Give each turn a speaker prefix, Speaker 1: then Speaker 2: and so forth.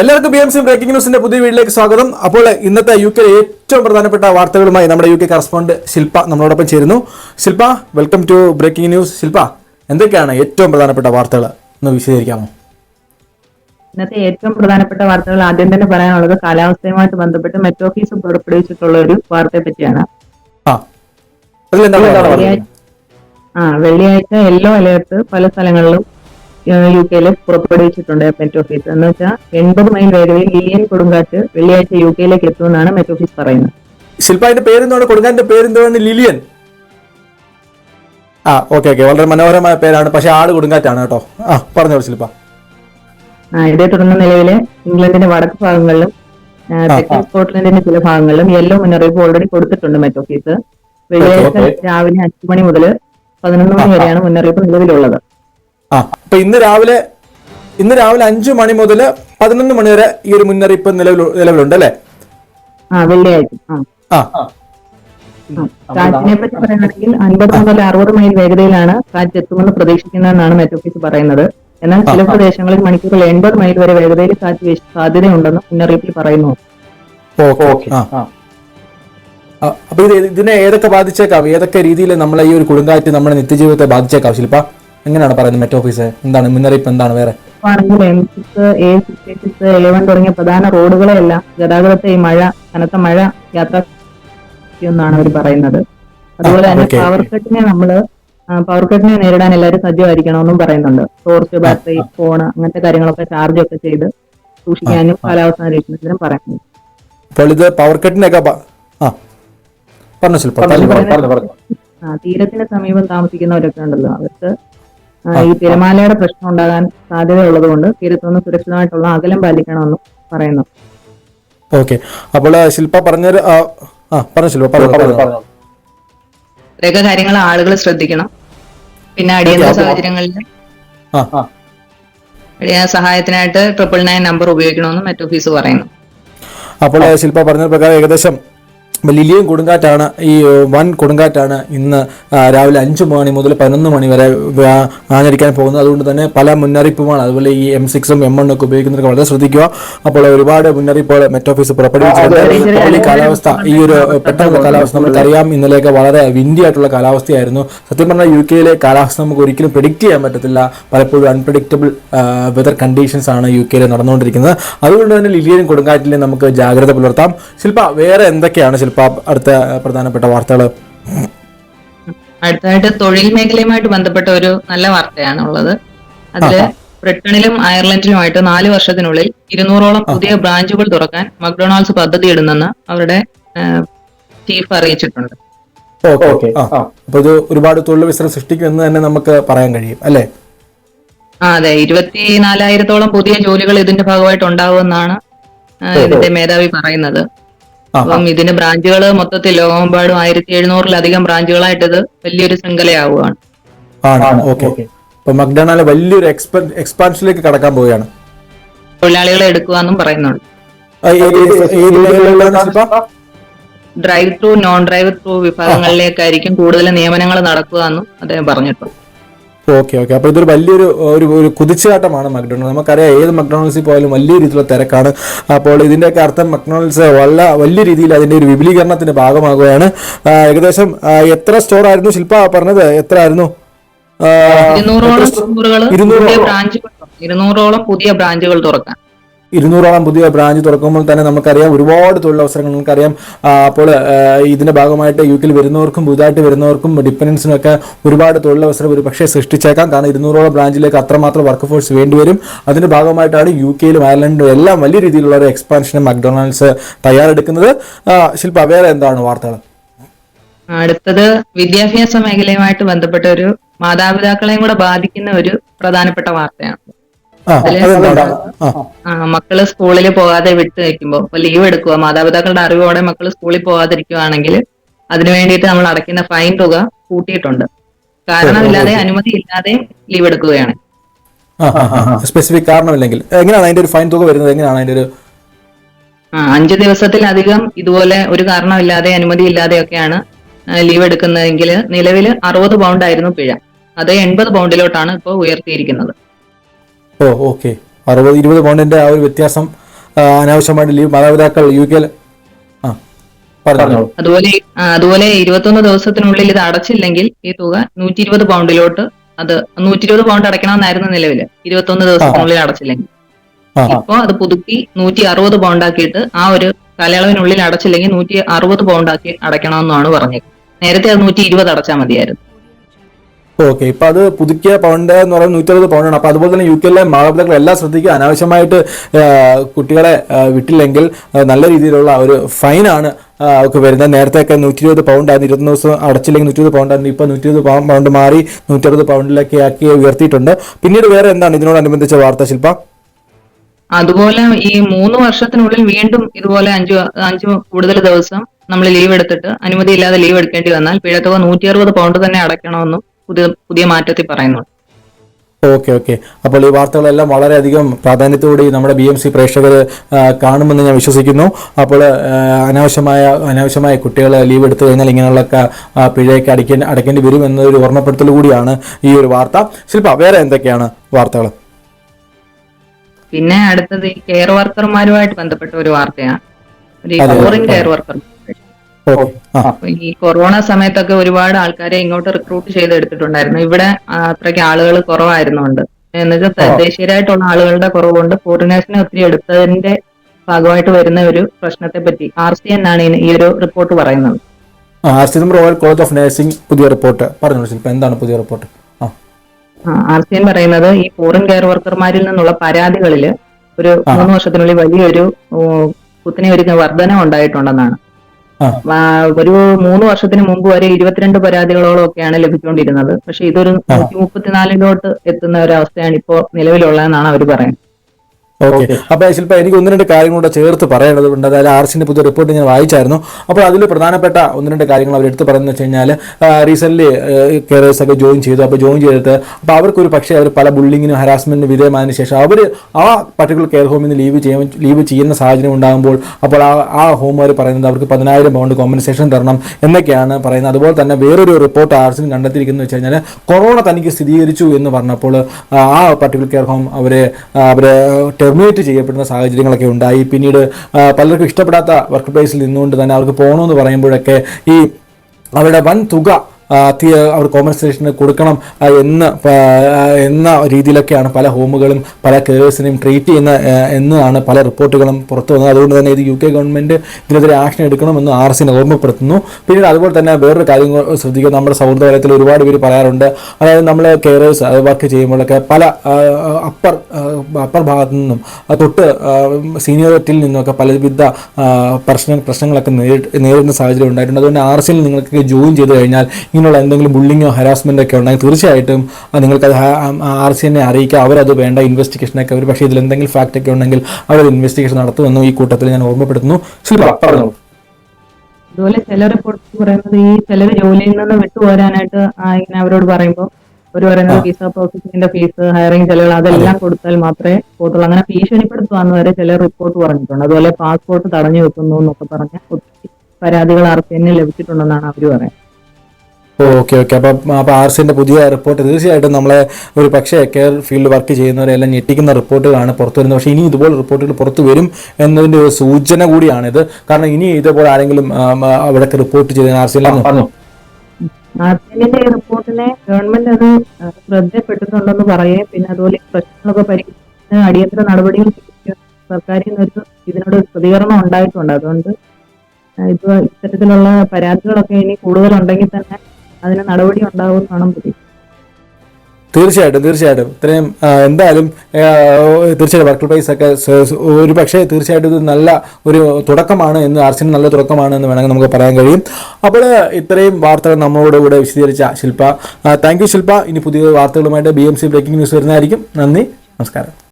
Speaker 1: എല്ലാവർക്കും B M C breaking ന്യൂസിന്റെ പുതിയ വീട്ടിലേക്ക് സ്വാഗതം. അപ്പോൾ ഇന്നത്തെ യു കെ ഏറ്റവും പ്രധാനപ്പെട്ട വാർത്തകളുമായി നമ്മുടെ യു കെ കറസ്പോണ്ട് ശില്പ നമ്മളോടൊപ്പം ചേരുന്നു. Shilpa welcome to breaking news Shilpa എന്തൊക്കെയാണ് ഏറ്റവും പ്രധാനപ്പെട്ട വാർത്തകൾ? ഒന്ന് വിശദീകരിക്കാമോ?
Speaker 2: ഇന്നത്തെ ഏറ്റവും പ്രധാനപ്പെട്ട വാർത്തകൾ ആദ്യം തന്നെ പറയാനുള്ളത് കാലാവസ്ഥയുമായിട്ട് ബന്ധപ്പെട്ട് മെറ്റ് ഓഫീസ് പുറപ്പെടുവിച്ചിട്ടുള്ള ഒരു വാർത്തയെ പറ്റിയാണ്.
Speaker 1: ആ
Speaker 2: വെള്ളിയാഴ്ച യെല്ലോ അലേർട്ട് പല സ്ഥലങ്ങളിലും യു കെയിൽ പുറപ്പെടുവിച്ചിട്ടുണ്ട് മെറ്റ് ഓഫീസ് എന്ന് വെച്ചാൽ എൺപത് മൈൽ വേഗതയിൽ ലിയൻ കൊടുങ്കാറ്റ് വെള്ളിയാഴ്ച യു കെയിലേക്ക് എത്തുമെന്നാണ് മെറ്റ് ഓഫീസ് പറയുന്നത്.
Speaker 1: ശില്പ അതിന്റെ പേരെന്താണ് കൊടുക്കാന്റെ പേരെന്താണ് ലിലിയൻ. ആ ഓക്കെ ഓക്കെ വളരെ മനോഹരമായ പേരാണ്. പക്ഷെ ആൾ കൊടുങ്കാറ്റാണ് കേട്ടോ. ആ പറഞ്ഞോളൂ ശില്പ
Speaker 2: ആ, ഇതേ തുടർന്ന് നിലവിലെ ഇംഗ്ലണ്ടിന്റെ വടക്ക് ഭാഗങ്ങളിലും തെക്കൻ സ്കോട്ട്ലൻഡിന്റെ ചില ഭാഗങ്ങളിലും യെല്ലോ മുന്നറിയിപ്പ് ഓൾറെഡി കൊടുത്തിട്ടുണ്ട് മെറ്റ് ഓഫീസ് വെള്ളിയാഴ്ച രാവിലെ അഞ്ചു മണി മുതൽ പതിനൊന്ന് മണി വരെയാണ് മുന്നറിയിപ്പ് നിലവിലുള്ളത്.
Speaker 1: ആ അപ്പൊ ഇന്ന് രാവിലെ ഇന്ന് രാവിലെ അഞ്ചു മണി മുതൽ പതിനൊന്ന് മണി വരെ ഈ ഒരു മുന്നറിയിപ്പ് നിലവിൽ നിലവിലുണ്ട് അല്ലേ?
Speaker 2: ആ കാറ്റിനെ പറ്റി പറയുകയാണെങ്കിൽ അൻപത് മുതൽ അറുപത് മൈൽ വേഗതയിലാണ് കാറ്റ് എത്തുമെന്ന് പ്രതീക്ഷിക്കുന്നതെന്നാണ് മെറ്റ് ഓഫീസ് പറയുന്നത്. എന്നാൽ ചില പ്രദേശങ്ങളിൽ മണിക്കൂറിൽ എൺപത് മൈൽ വരെ വേഗതയിൽ കാറ്റ് വീശ സാധ്യതയുണ്ടെന്ന് മുന്നറിയിപ്പിൽ പറയുന്നു.
Speaker 1: അപ്പൊ ഇത് ഇതിനെ ഏതൊക്കെ ബാധിച്ചേക്കാം ഏതൊക്കെ രീതിയിൽ നമ്മളെ ഈ ഒരു കൊടുങ്കാറ്റ് നമ്മുടെ നിത്യജീവിതത്തെ ബാധിച്ചേക്കാം ശില്പ? എങ്ങനെയാണ് പറയുന്നത് മെറ്റ് ഓഫീസ് എന്താണ് മുന്നറിയിപ്പ് എന്താണ് വേറെ?
Speaker 2: ആണെങ്കിൽ M six A six six eleven തുടങ്ങിയ പ്രധാന റോഡുകളെല്ലാം ഗതാഗതത്തെ ഈ മഴ കനത്ത മഴ യാത്ര എന്നാണ് അവർ പറയുന്നത്. അതുപോലെ തന്നെ പവർ കട്ടിനെ നമ്മൾ പവർ കട്ടിനെ നേരിടാൻ എല്ലാവരും സജ്ജമായിരിക്കണമെന്നും പറയുന്നുണ്ട്. ടോർച്ച് ബാറ്ററി ഫോൺ അങ്ങനത്തെ കാര്യങ്ങളൊക്കെ ചാർജ് ഒക്കെ ചെയ്ത് സൂക്ഷിക്കാനും കാലാവസ്ഥ നിരീക്ഷണത്തിനും പറയുന്നു
Speaker 1: അപ്പോൾ ഇത് പവർ കട്ടിനൊക്കെ
Speaker 2: തീരത്തിന് സമീപം താമസിക്കുന്നവരൊക്കെ ഉണ്ടല്ലോ. അവർക്ക് ഈ തിരമാലയുടെ പ്രശ്നം ഉണ്ടാകാൻ സാധ്യതയുള്ളത് കൊണ്ട് തീരത്തുനിന്ന് സുരക്ഷിതമായിട്ടുള്ള അകലം പാലിക്കണമെന്നും പറയുന്നു.
Speaker 1: ഓക്കെ. അപ്പോൾ ശില്പ ആ, പറഞ്ഞു ശില്പ പറഞ്ഞു പറഞ്ഞു
Speaker 2: ഇത്രയൊക്കെ കാര്യങ്ങൾ ആളുകൾ ശ്രദ്ധിക്കണം. പിന്നെ അടിയന്തര സാഹചര്യങ്ങളിൽ
Speaker 1: ആ. ആ.
Speaker 2: അടിയന്തര സഹായത്തിനായിട്ട് ട്രിപ്പിൾ നയൻ നമ്പർ ഉപയോഗിക്കണമെന്ന് മറ്റു ഓഫീസ് പറയുന്നു.
Speaker 1: അപ്പോൾ ശില്പ പറഞ്ഞ പ്രകാരം ഏകദേശം ലിലിയൻ കൊടുങ്കാറ്റാണ് ഈ വൺ വൻ കൊടുങ്കാറ്റാണ് ഇന്ന് രാവിലെ അഞ്ച് മണി മുതൽ പതിനൊന്ന് മണി വരെ ആഞ്ഞടിക്കാൻ പോകുന്നത്. അതുകൊണ്ട് തന്നെ പല മുന്നറിയിപ്പുമാണ്. അതുപോലെ ഈ എം സിക്സും എം ഒക്കെ ഉപയോഗിക്കുന്നവർക്ക് വളരെ ശ്രദ്ധിക്കുക. അപ്പോൾ ഒരുപാട് മുന്നറിയിപ്പുകൾ മെറ്റ് ഓഫീസ് പുറപ്പെടുവിച്ചിട്ടുണ്ട്. ഈ കാലാവസ്ഥ ഈ ഒരു പെട്ടെന്നുള്ള കാലാവസ്ഥ നമുക്കറിയാം. ഇന്നലെയൊക്കെ വളരെ വിൻഡി ആയിട്ടുള്ള കാലാവസ്ഥയായിരുന്നു. സത്യം പറഞ്ഞാൽ യു കെയിലെ കാലാവസ്ഥ നമുക്ക് ഒരിക്കലും പ്രിഡിക്റ്റ് ചെയ്യാൻ പറ്റത്തില്ല. പലപ്പോഴും അൺപ്രഡിക്റ്റബിൾ വെതർ കണ്ടീഷൻസ് ആണ് യു കെയിൽ നടന്നുകൊണ്ടിരിക്കുന്നത്. അതുകൊണ്ട് തന്നെ ലിലിയനും കൊടുങ്കാറ്റിലും നമുക്ക് ജാഗ്രത പുലർത്താം. ശില്പ വേറെ എന്തൊക്കെയാണ് ശില്പ അടുത്ത പ്രധാനപ്പെട്ട വാർത്തകൾ
Speaker 2: അടുത്തതായിട്ട് തൊഴിൽ മേഖലയുമായിട്ട് ബന്ധപ്പെട്ട ഒരു നല്ല വാർത്തയാണ് ഉള്ളത് അതിൽ ബ്രിട്ടണിലും അയർലൻഡിലുമായിട്ട് നാല് വർഷത്തിനുള്ളിൽ ഇരുന്നൂറോളം പുതിയ ബ്രാഞ്ചുകൾ തുറക്കാൻ മക്ഡൊണാൾഡ്സ് പദ്ധതി ഇടുന്നെന്ന് അവരുടെ ചീഫ് അറിയിച്ചിട്ടുണ്ട്.
Speaker 1: ഓക്കെ അപ്പൊ ഇത് ഒരുപാട് തൊഴിലവസരം സൃഷ്ടിക്കുമെന്ന് തന്നെ നമുക്ക് പറയാൻ കഴിയും അല്ലേ?
Speaker 2: അതെ. ഇരുപത്തിനാലായിരത്തോളം പുതിയ ജോലികൾ ഇതിന്റെ ഭാഗമായിട്ട് ഉണ്ടാവുമെന്നാണ് ഇതിന്റെ മേധാവി പറയുന്നത്. അപ്പം ഇതിന്റെ ബ്രാഞ്ചുകൾ മൊത്തത്തിൽ ലോകമെമ്പാടും ആയിരത്തി എഴുന്നൂറിലധികം ബ്രാഞ്ചുകളായിട്ട് ഇത് വലിയൊരു ശൃംഖലയാവുകയാണ്.
Speaker 1: ആണ് ഓക്കെ. അപ്പൊ മക്ഡൊണാൾഡ് വലിയൊരു എക്സ്പാൻഷനിലേക്ക് കടക്കാൻ പോവുകയാണ്.
Speaker 2: തൊഴിലാളികളെ എടുക്കുക എന്നും പറയുന്നുണ്ട് drive through non drive through വിഭാഗങ്ങളിലേക്കായിരിക്കും കൂടുതൽ നിയമനങ്ങൾ നടക്കുക എന്നും അദ്ദേഹം പറഞ്ഞിട്ടുണ്ട്.
Speaker 1: Okay okay. അപ്പോൾ ഇതൊരു വലിയൊരു ഒരു ഒരു കുതിച്ചുകാട്ടമാണ് മക്ഡൊണാൾഡ് നമുക്കറിയാം ഏത് മക്ഡൊണാൾഡ്സിൽ പോയാലും വലിയ രീതിയിലുള്ള തിരക്കാണ്. അപ്പോൾ ഇതിന്റെയൊക്കെ അർത്ഥം മക്ഡൊണാൾഡ്സ് വല്ല വലിയ രീതിയിൽ അതിന്റെ ഒരു വിപുലീകരണത്തിന്റെ ഭാഗമാകുകയാണ്. ഏകദേശം എത്ര സ്റ്റോർ ആയിരുന്നു ശില്പ പറഞ്ഞത്? എത്ര ആയിരുന്നു
Speaker 2: ഇരുന്നൂറോളം പുതിയ ബ്രാഞ്ചുകൾ തുറക്കാൻ.
Speaker 1: ഇരുന്നൂറോളം പുതിയ ബ്രാഞ്ച് തുറക്കുമ്പോൾ തന്നെ നമുക്കറിയാം ഒരുപാട് തൊഴിലവസരങ്ങൾ നമുക്കറിയാം അപ്പോൾ ഇതിന്റെ ഭാഗമായിട്ട് യു കെയിൽ വരുന്നവർക്കും പുതുതായിട്ട് വരുന്നവർക്കും ഡിപ്പെൻഡൻസിനൊക്കെ ഒരുപാട് തൊഴിലവസരം ഒരു പക്ഷേ സൃഷ്ടിച്ചേക്കാം. കാരണം ഇരുന്നൂറോളം ബ്രാഞ്ചിലേക്ക് അത്രമാത്രം വർക്ക് ഫോഴ്സ് വേണ്ടിവരും അതിന്റെ ഭാഗമായിട്ടാണ് യു കെയിലും അയർലൻഡിലും എല്ലാം വലിയ രീതിയിലുള്ള ഒരു എക്സ്പാൻഷന് മക്ഡൊണാൾഡ്സ് തയ്യാറെടുക്കുന്നത്. ശില്പ വേറെ എന്താണ് വാർത്തകൾ?
Speaker 2: അടുത്തത് വിദ്യാഭ്യാസ മേഖലയുമായിട്ട് ബന്ധപ്പെട്ട ഒരു മാതാപിതാക്കളെയും കൂടെ ബാധിക്കുന്ന ഒരു പ്രധാനപ്പെട്ട വാർത്തയാണ്. മക്കൾ സ്കൂളിൽ പോകാതെ വിട്ടു വെക്കുമ്പോൾ ഇപ്പൊ ലീവ് എടുക്കുക മാതാപിതാക്കളുടെ അറിവോടെ മക്കൾ സ്കൂളിൽ പോകാതിരിക്കുവാണെങ്കിൽ അതിനു വേണ്ടിയിട്ട് നമ്മൾ അടയ്ക്കുന്ന ഫൈൻ തുക കൂട്ടിയിട്ടുണ്ട്. കാരണമില്ലാതെ അനുമതി ഇല്ലാതെ ലീവ് എടുക്കുകയാണ്.
Speaker 1: സ്പെസിഫിക് കാരണമില്ലെങ്കിൽ. എങ്ങനെയാണ് അതിന്റെ ഒരു ഫൈൻ തുക വരുന്നത്? എങ്ങനെയാണ് അതിന്റെ ഒരു
Speaker 2: ആ, അഞ്ച് ദിവസത്തിലധികം ഇതുപോലെ ഒരു കാരണമില്ലാതെ അനുമതി ഇല്ലാതെയൊക്കെയാണ് ലീവ് എടുക്കുന്നതെങ്കിൽ നിലവിൽ അറുപത് പൗണ്ട് ആയിരുന്നു പിഴ. അത് എൺപത് പൗണ്ടിലോട്ടാണ് ഇപ്പോൾ ഉയർത്തിയിരിക്കുന്നത്.
Speaker 1: Oh okay. അറുപത് ഇരുപത് പൗണ്ടിന്റെ ആ ഒരു വ്യത്യാസം അനാവശ്യമായിട്ട് ലീവ് മാതാപിതാക്കൾ യു കെയിൽ ആ പറഞ്ഞു.
Speaker 2: അതുപോലെ അതുപോലെ ഇരുപത്തൊന്ന് ദിവസത്തിനുള്ളിൽ ഇത് അടച്ചില്ലെങ്കിൽ ഈ തുക നൂറ്റി ഇരുപത് പൗണ്ടിലോട്ട് അത് നൂറ്റി ഇരുപത് പൗണ്ട് അടയ്ക്കണമെന്നായിരുന്നു നിലവിൽ. ഇരുപത്തൊന്ന് ദിവസത്തിനുള്ളിൽ അടച്ചില്ലെങ്കിൽ. ഇപ്പോ അത് പുതുക്കി നൂറ്റി അറുപത് പൗണ്ട് ആക്കിയിട്ട് ആ ഒരു കാലയളവിനുള്ളിൽ അടച്ചില്ലെങ്കിൽ നൂറ്റി അറുപത് പൗണ്ട് ആക്കി അടയ്ക്കണമെന്നാണ് പറഞ്ഞത്. നേരത്തെ അത് നൂറ്റി ഇരുപത് അടച്ചാൽ മതിയായിരുന്നു.
Speaker 1: ഓക്കെ ഇപ്പൊ അത് പുതുക്കിയ പൗണ്ട് എന്ന് പറയുന്നത് നൂറ്റി അറുപത് പൗണ്ടാണ് അപ്പൊ അതുപോലെ തന്നെ യു കെയിലെ മാതാപിതാക്കൾ എല്ലാം ശ്രദ്ധിക്കുക. അനാവശ്യമായിട്ട് കുട്ടികളെ വിട്ടില്ലെങ്കിൽ നല്ല രീതിയിലുള്ള ഒരു ഫൈനാണ് അവർക്ക് വരുന്നത്. നേരത്തെയൊക്കെ നൂറ്റി ഇരുപത് പൗണ്ട് ആയിരുന്നു. ഇരുപത്തൊന്ന് ദിവസം അടച്ചില്ലെങ്കിൽ നൂറ്റി ഇരുപത് പൗണ്ടായിരുന്നു ഇപ്പൊ നൂറ്റി ഇരുപത് പൗണ്ട് മാറി നൂറ്റി അറുപത് പൗണ്ടിലേക്ക് ആക്കി ഉയർത്തിയിട്ടുണ്ട്. പിന്നീട് വേറെ എന്താണ് ഇതിനോടനുബന്ധിച്ച വാർത്ത ശില്പ?
Speaker 2: അതുപോലെ ഈ മൂന്ന് വർഷത്തിനുള്ളിൽ വീണ്ടും ഇതുപോലെ അഞ്ചു അഞ്ചു കൂടുതൽ ദിവസം നമ്മൾ ലീവ് എടുത്തിട്ട് അനുമതി ഇല്ലാതെ ലീവ് എടുക്കേണ്ടി വന്നാൽ പിഴത്തുക നൂറ്റി അറുപത് പൗണ്ട് തന്നെ അടയ്ക്കണമെന്നും പുതിയ പുതിയ മാറ്റത്തിൽ പറയുന്നുണ്ട്
Speaker 1: ഓക്കെ ഓക്കെ. അപ്പോൾ ഈ വാർത്തകളെല്ലാം വളരെയധികം പ്രാധാന്യത്തോടെ നമ്മുടെ ബി എം സി പ്രേക്ഷകർ കാണുമെന്ന് ഞാൻ വിശ്വസിക്കുന്നു. അപ്പോൾ അനാവശ്യമായ അനാവശ്യമായ കുട്ടികൾ ലീവ് എടുത്തു കഴിഞ്ഞാൽ ഇങ്ങനെയുള്ള പിഴയൊക്കെ അടിക്കേണ്ട അടയ്ക്കേണ്ടി വരും എന്നൊരു ഓർമ്മപ്പെടുത്തൽ കൂടിയാണ് ഈ ഒരു വാർത്ത. ശില്പ വേറെ എന്തൊക്കെയാണ് വാർത്തകൾ?
Speaker 2: പിന്നെ അടുത്തത് ഈ കെയർ വർക്കർമാരുമായിട്ട് ബന്ധപ്പെട്ട ഒരു വാർത്തയാണ്. ഒരു. Care worker. ഈ കൊറോണ സമയത്തൊക്കെ ഒരുപാട് ആൾക്കാരെ ഇങ്ങോട്ട് റിക്രൂട്ട് ചെയ്തെടുത്തിട്ടുണ്ടായിരുന്നു. ഇവിടെ അത്രയ്ക്ക് ആളുകൾ കുറവായിരുന്നുണ്ട് എന്നുവെച്ചാൽ തദ്ദേശീയരായിട്ടുള്ള ആളുകളുടെ കുറവുകൊണ്ട് ഫോറിനേഴ്സിനെ ഒത്തിരി എടുത്തതിന്റെ ഭാഗമായിട്ട് വരുന്ന ഒരു പ്രശ്നത്തെ പറ്റി ആർ സി എൻ ആണ് ഈ- ഒരു റിപ്പോർട്ട് പറയുന്നത്.
Speaker 1: റോയൽ കോളേജ് ഓഫ് നഴ്സിംഗ് പുതിയ റിപ്പോർട്ട് ശില്പ എന്താണ് പുതിയ റിപ്പോർട്ട്
Speaker 2: ആർ സി എൻ പറയുന്നത് ഈ ഫോറിൻ കെയർ വർക്കർമാരിൽ നിന്നുള്ള പരാതികളിൽ ഒരു മൂന്ന് വർഷത്തിനുള്ളിൽ വലിയൊരു കുത്തിനെ ഒരു വർധന ഉണ്ടായിട്ടുണ്ടെന്നാണ് ഒരു മൂന്ന് വർഷത്തിന് മുമ്പ് വരെ ഇരുപത്തിരണ്ട് പരാതികളോളം ഒക്കെയാണ് ലഭിച്ചുകൊണ്ടിരുന്നത് പക്ഷെ ഇതൊരു നൂറ്റി മുപ്പത്തിനാലിലോട്ട് എത്തുന്ന ഒരു അവസ്ഥയാണ് ഇപ്പോൾ നിലവിലുള്ളതെന്നാണ് അവർ പറയുന്നത്.
Speaker 1: ഓക്കെ. അപ്പൊ ശില്പ എനിക്ക് ഒന്ന് രണ്ട് കാര്യങ്ങൾ കൂടെ ചേർത്ത് പറയേണ്ടതുണ്ട് അതായത് ആർസിന്റെ പുതിയ റിപ്പോർട്ട് ഞാൻ വായിച്ചായിരുന്നു. അപ്പോൾ അതിൽ പ്രധാനപ്പെട്ട ഒന്ന് രണ്ട് കാര്യങ്ങൾ അവർ എടുത്ത് പറയുന്നത് വെച്ച് കഴിഞ്ഞാൽ റീസെന്റ് കെയറേഴ്സ് ഒക്കെ ജോയിൻ ചെയ്തു. അപ്പോൾ ജോയിൻ ചെയ്തിട്ട് അപ്പോൾ അവർക്കൊരു പക്ഷേ അവർ പല ബുള്ളിങ്ങിനും ഹരാസ്മെന്റിനും വിധേയമായതിനു ശേഷം അവർ ആ പർട്ടിക്കുലർ കെയർ ഹോമിൽ നിന്ന് ലീവ് ചെയ്യാൻ ലീവ് ചെയ്യുന്ന സാഹചര്യം ഉണ്ടാകുമ്പോൾ അപ്പോൾ ആ ആ ഹോമുകാർ പറയുന്നത് അവർക്ക് പതിനായിരം പൗണ്ട് കോമ്പൻസേഷൻ തരണം എന്നൊക്കെയാണ് പറയുന്നത്. അതുപോലെ തന്നെ വേറൊരു റിപ്പോർട്ട് ആർസിന് കണ്ടെത്തിയിരിക്കുന്നത് വെച്ച് കഴിഞ്ഞാൽ കൊറോണ തനിക്ക് സ്ഥിരീകരിച്ചു എന്ന് പറഞ്ഞപ്പോൾ ആ പർട്ടിക്കുലർ കെയർ ഹോം അവരെ അവരെ ടെർമിനേറ്റ് ചെയ്യപ്പെടുന്ന സാഹചര്യങ്ങളൊക്കെ ഉണ്ടായി. പിന്നീട് പലർക്കും ഇഷ്ടപ്പെടാത്ത വർക്ക് പ്ലേസിൽ നിന്നുകൊണ്ട് തന്നെ അവർക്ക് പോകണമെന്ന് പറയുമ്പോഴൊക്കെ ഈ അവരുടെ വൻ തുക അവർ കോമ്പൻസേഷന് കൊടുക്കണം എന്ന് എന്ന രീതിയിലൊക്കെയാണ് പല ഹോമുകളും പല കേഴ്സിനെയും ട്രീറ്റ് ചെയ്യുന്ന എന്നാണ് പല റിപ്പോർട്ടുകളും പുറത്തു വന്നത്. അതുകൊണ്ട് തന്നെ ഇത് യു കെ ഗവൺമെന്റ് ഇതിനെതിരെ ആക്ഷൻ എടുക്കണമെന്ന് ആർ സിനെ ഓർമ്മപ്പെടുത്തുന്നു. പിന്നീട് അതുപോലെ തന്നെ വേറൊരു കാര്യം ശ്രദ്ധിക്കുക. നമ്മുടെ സൗഹൃദ വലയത്തിൽ ഒരുപാട് പേര് പറയാറുണ്ട്. അതായത് നമ്മൾ കെയറേഴ്സ് വർക്ക് ചെയ്യുമ്പോഴൊക്കെ പല അപ്പർ അപ്പർ ഭാഗത്തു നിന്നും തൊട്ട് സീനിയോറിറ്റിയിൽ നിന്നൊക്കെ പലവിധ പ്രശ്ന പ്രശ്നങ്ങളൊക്കെ നേരിടുന്ന സാഹചര്യം ഉണ്ടായിട്ടുണ്ട്. അതുകൊണ്ട് ആർ സിയിൽ നിങ്ങൾക്ക് ജോയിൻ ചെയ്ത് കഴിഞ്ഞാൽ ഇങ്ങനെയുള്ള എന്തെങ്കിലും ബുള്ളിങ്ങോ ഹരാസ്മെന്റ് ഒക്കെ ഉണ്ടെങ്കിൽ തീർച്ചയായിട്ടും നിങ്ങൾക്കത് ആർ സി എന്നെ അറിയിക്കുക. അവരത് വേണ്ട ഇൻവെസ്റ്റിഗേഷനൊക്കെ അവർ പക്ഷേ ഇതിൽ എന്തെങ്കിലും ഫാക്റ്റ് ഒക്കെ ഉണ്ടെങ്കിൽ അവർ ഇൻവെസ്റ്റിഗേഷൻ നടത്തുമെന്നും ഈ കൂട്ടത്തിൽ ഞാൻ ഓർമ്മപ്പെടുത്തുന്നു. ശില്പ പറഞ്ഞോളൂ.
Speaker 2: അതുപോലെ ചില റിപ്പോർട്ട്സ് പറയുന്നത് ഈ ചിലർ ജോലിയിൽ നിന്ന് വിട്ടുപോരാനായിട്ട് ഇങ്ങനെ അവരോട് പറയുമ്പോൾ അവർ പറയുന്നത് വിസ പ്രോസസിംഗിന്റെ ഫീസ് ഹയറിംഗ് ചെലവുകൾ അതെല്ലാം കൊടുത്താൽ മാത്രമേ പോകത്തുള്ളൂ. അങ്ങനെ ഭീഷണിപ്പെടുത്തുവാന്ന് വരെ ചില റിപ്പോർട്ട് പറഞ്ഞിട്ടുണ്ട്. അതുപോലെ പാസ്പോർട്ട് തടഞ്ഞു വെക്കുന്നു എന്നൊക്കെ പറഞ്ഞ ഒത്തിരി പരാതികൾ ആർ സി ലഭിച്ചിട്ടുണ്ടെന്നാണ് അവർ പറയുന്നത്.
Speaker 1: Okay okay. അപ്പം അപ്പോൾ ആർ സിന്റെ പുതിയ റിപ്പോർട്ട് തീർച്ചയായിട്ടും നമ്മളെ ഒരു പക്ഷേ കെയർ ഫീൽഡ് വർക്ക് ചെയ്യുന്നവരെല്ലാം ഞെട്ടിക്കുന്ന റിപ്പോർട്ടുകളാണ് പുറത്തു വരുന്നത് പക്ഷേ ഇനി ഇതുപോലെ റിപ്പോർട്ടുകൾ പുറത്തു വരും എന്നതിന്റെ ഒരു സൂചന കൂടിയാണിത്. കാരണം ഇനി ഇതേപോലെ ആരെങ്കിലും അവിടേക്ക് റിപ്പോർട്ട് ചെയ്ത് ആർ സി പറഞ്ഞു
Speaker 2: റിപ്പോർട്ടിനെ ഗവൺമെന്റ് അത് ആ, ശ്രദ്ധപ്പെട്ടിട്ടുണ്ടെന്ന് പറയുകയും പിന്നെ അതുപോലെ പ്രശ്നങ്ങളൊക്കെ പരിഹരിക്കുന്ന അടിയന്തര നടപടികൾ സർക്കാരിൽ നിന്നൊരു ഇതിനോട് പ്രതികരണം ഉണ്ടായിട്ടുണ്ട്. അതുകൊണ്ട് ഇപ്പൊ ഇത് ഇത്തരത്തിലുള്ള പരാതികളൊക്കെ ഇനി കൂടുതലുണ്ടെങ്കിൽ തന്നെ അതിന് നടപടി ഉണ്ടാവുമെന്നാണ് പ്രതീക്ഷ
Speaker 1: തീർച്ചയായിട്ടും തീർച്ചയായിട്ടും. ഇത്രയും എന്തായാലും തീർച്ചയായിട്ടും വർക്ക് പ്രൈസ് ഒക്കെ ഒരു പക്ഷേ തീർച്ചയായിട്ടും ഇത് നല്ല ഒരു തുടക്കമാണ് എന്ന് ആർസിന് നല്ല തുടക്കമാണ് എന്ന് വേണമെങ്കിൽ നമുക്ക് പറയാൻ കഴിയും. അപ്പോൾ ഇത്രയും വാർത്തകൾ നമ്മളോട് കൂടെ വിശദീകരിച്ച ശില്പ. Thank you Shilpa. ഇനി പുതിയ വാർത്തകളുമായിട്ട് B M C breaking news വരുന്നതായിരിക്കും. നന്ദി. നമസ്കാരം.